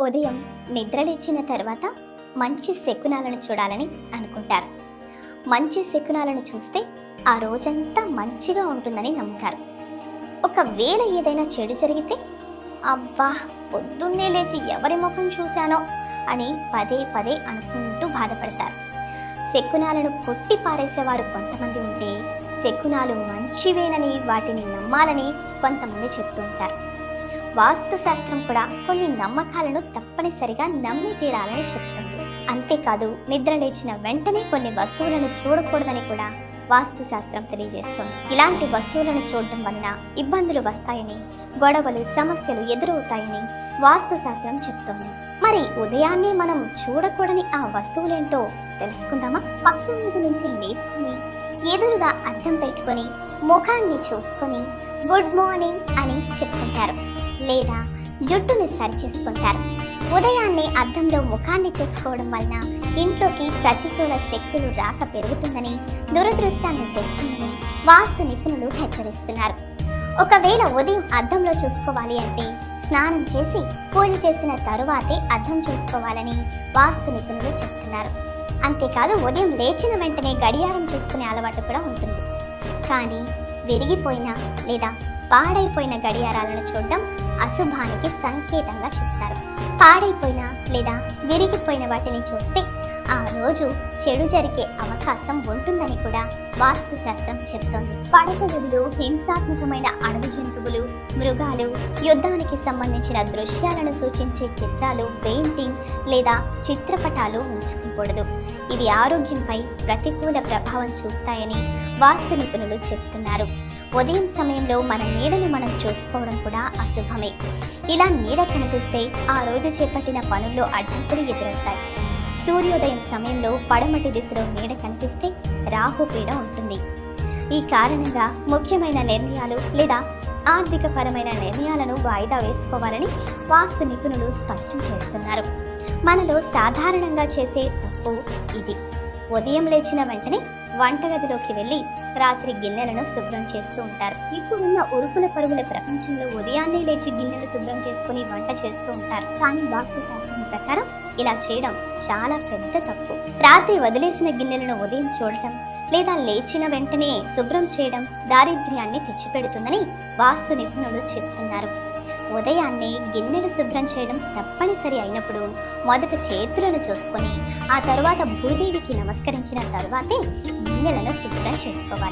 ఉదయం నిద్రలేచిన తర్వాత మంచి శకునాలను చూడాలని అనుకుంటారు. మంచి శకునాలను చూస్తే ఆ రోజంతా మంచిగా ఉంటుందని నమ్ముతారు. ఒకవేళ ఏదైనా చెడు జరిగితే అబ్బా పొద్దున్నే లేచి ఎవరి ముఖం చూశానో అని పదే పదే అనుకుంటూ బాధపడతారు. శకునాలను కొట్టి పారేసేవారు కొంతమంది ఉంటే శకునాలు మంచివేనని వాటిని నమ్మాలని కొంతమంది చెప్తూ ఉంటారు. వాస్తు శాస్త్రం కూడా కొన్ని నమ్మకాలను తప్పనిసరిగా నమ్మి తీరాలని చెప్తుంది. అంతేకాదు నిద్ర లేచిన వెంటనే కొన్ని వస్తువులను చూడకూడదని కూడా వాస్తు శాస్త్రం తెలియజేస్తుంది. ఇలాంటి వస్తువులను చూడటం వలన ఇబ్బందులు వస్తాయని గొడవలు సమస్యలు ఎదురవుతాయని వాస్తు శాస్త్రం చెప్తోంది. మరి ఉదయాన్నే మనం చూడకూడని ఆ వస్తువులేంటో తెలుసుకుందామా? పక్క మీద నుంచి లేచుకుని ఎదురుగా అద్దం పెట్టుకొని ముఖాన్ని చూసుకొని గుడ్ మార్నింగ్ అని చెప్తుంటారు. లేదా జుట్టుని సరిచేసుకుంటారు. ఉదయాన్నే అద్దంలో ముఖాన్ని చూసుకోవడం వలన ఇంట్లోకి ప్రతికూల శక్తులు రాక పెరుగుతుందని దురదృష్టాన్ని తెస్తుందని వాస్తు నిపుణులు హెచ్చరిస్తున్నారు. ఒకవేళ ఉదయం అద్దంలో చూసుకోవాలి అంటే స్నానం చేసి పూజ చేసిన తరువాతే అర్థం చూసుకోవాలని వాస్తు నిపుణులు చెప్తున్నారు. అంతేకాదు ఉదయం లేచిన వెంటనే గడియారం చూసుకునే అలవాటు కూడా ఉంటుంది. కానీ విరిగిపోయిన లేదా పాడైపోయిన గడియారాలను చూడడం అశుభానికి సంకేతంగా చెప్తారు. పాడైపోయిన లేదా విరిగిపోయిన వాటిని చూస్తే ఆ రోజు చెడు జరిగే అవకాశం ఉంటుందని కూడా వాస్తు శాస్త్రం చెప్తోంది. పడక హింసాత్మకమైన అడవి జంతువులు మృగాలు యుద్ధానికి సంబంధించిన దృశ్యాలను సూచించే చిత్రాలు పెయింటింగ్ లేదా చిత్రపటాలు ఉంచుకోకూడదు ఇవి ఆరోగ్యంపై ప్రతికూల ప్రభావం చూపుతాయని వాస్తు నిపుణులు చెప్తున్నారు. ఉదయం సమయంలో మన నీడని మనం చూసుకోవడం కూడా అశుభమే. ఇలా నీడ కనిపిస్తే ఆ రోజు చేపట్టిన పనుల్లో అడ్డంకులు ఎదురవుతాయి. సూర్యోదయం సమయంలో పడమటి దిశలో నీడ కనిపిస్తే రాహుపీడ ఉంటుంది. ఈ కారణంగా ముఖ్యమైన నిర్ణయాలు లేదా ఆర్థికపరమైన నిర్ణయాలను వాయిదా వేసుకోవాలని వాస్తు నిపుణులు స్పష్టం చేస్తున్నారు. మనలో సాధారణంగా చేసే తప్పు ఇది. ఉదయం లేచిన వెంటనే వంటగదిలోకి వెళ్ళి రాత్రి గిన్నెలను శుభ్రం చేస్తూ ఉంటారు. ఇప్పుడున్న ఉరుకుల పరుగుల ప్రపంచంలో ఉదయాన్నే లేచి గిన్నెలు శుభ్రం చేసుకుని వంట చేస్తూ ఉంటారు. కానీ వాస్తు శాస్త్రం ప్రకారం ఇలా చేయడం చాలా పెద్ద తప్పు. రాత్రి వదిలేసిన గిన్నెలను ఉదయం చూడటం లేదా లేచిన వెంటనే శుభ్రం చేయడం దారిద్ర్యాన్ని తెచ్చిపెడుతుందని వాస్తు నిపుణులు చెప్తున్నారు. ఉదయాన్నే గిన్నెలు శుభ్రం చేయడం తప్పనిసరి అయినప్పుడు మొదట చేతులను చూసుకొని ఆ తర్వాత భూదేవికి నమస్కరించిన తర్వాతే గిన్నెలను శుభ్రం చేసుకోవాలి.